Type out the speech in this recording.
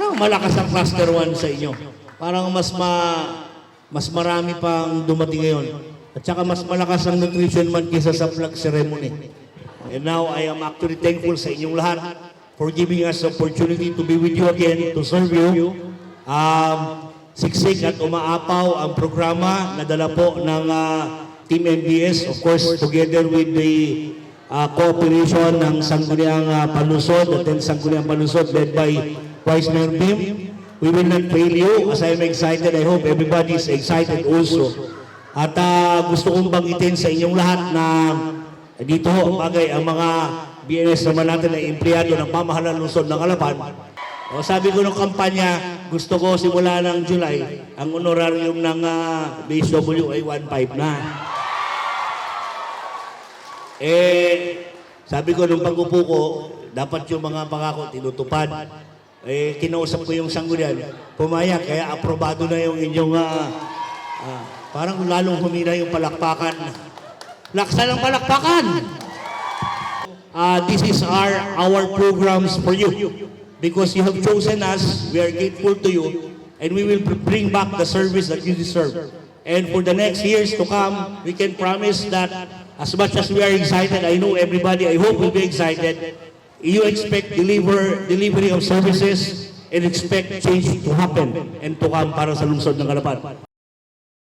parang malakas ang cluster 1 sa inyo. Parang mas ma mas marami pang dumating ngayon. At saka mas malakas ang nutrition man kaysa sa flag ceremony. And now I am actually thankful sa inyong lahat for giving us the opportunity to be with you again, to serve you. Um, siksik at umaapaw ang programa na dala po ng ah, Team MBS, of course, together with the uh, cooperation ng Sangguniang uh, Palusod at then Sangguniang Palusod led by Vice Mayor Bim. We will not fail you as I'm excited. I hope everybody is excited also. At ah, gusto kong banggitin sa inyong lahat na dito ho, bagay ang mga BNS naman natin na empleyado ng pamahalaan lungsod ng Alapan. O sabi ko ng kampanya, gusto ko simula ng July, ang honorarium ng uh, BSW ay 1.5 na. Eh, sabi ko nung pag-upo ko, dapat yung mga pangako tinutupad. Eh, kinausap ko yung sanggunian, pumayag, kaya aprobado na yung inyong, ah, ah, parang lalong humina yung palakpakan. Laksan ang palakpakan! Uh, this is our, our programs for you. Because you have chosen us, we are grateful to you, and we will bring back the service that you deserve. And for the next years to come, we can promise that as much as we are excited, I know everybody, I hope will be excited, you expect deliver, delivery of services and expect change to happen and to come para sa lungsod ng Kalapan.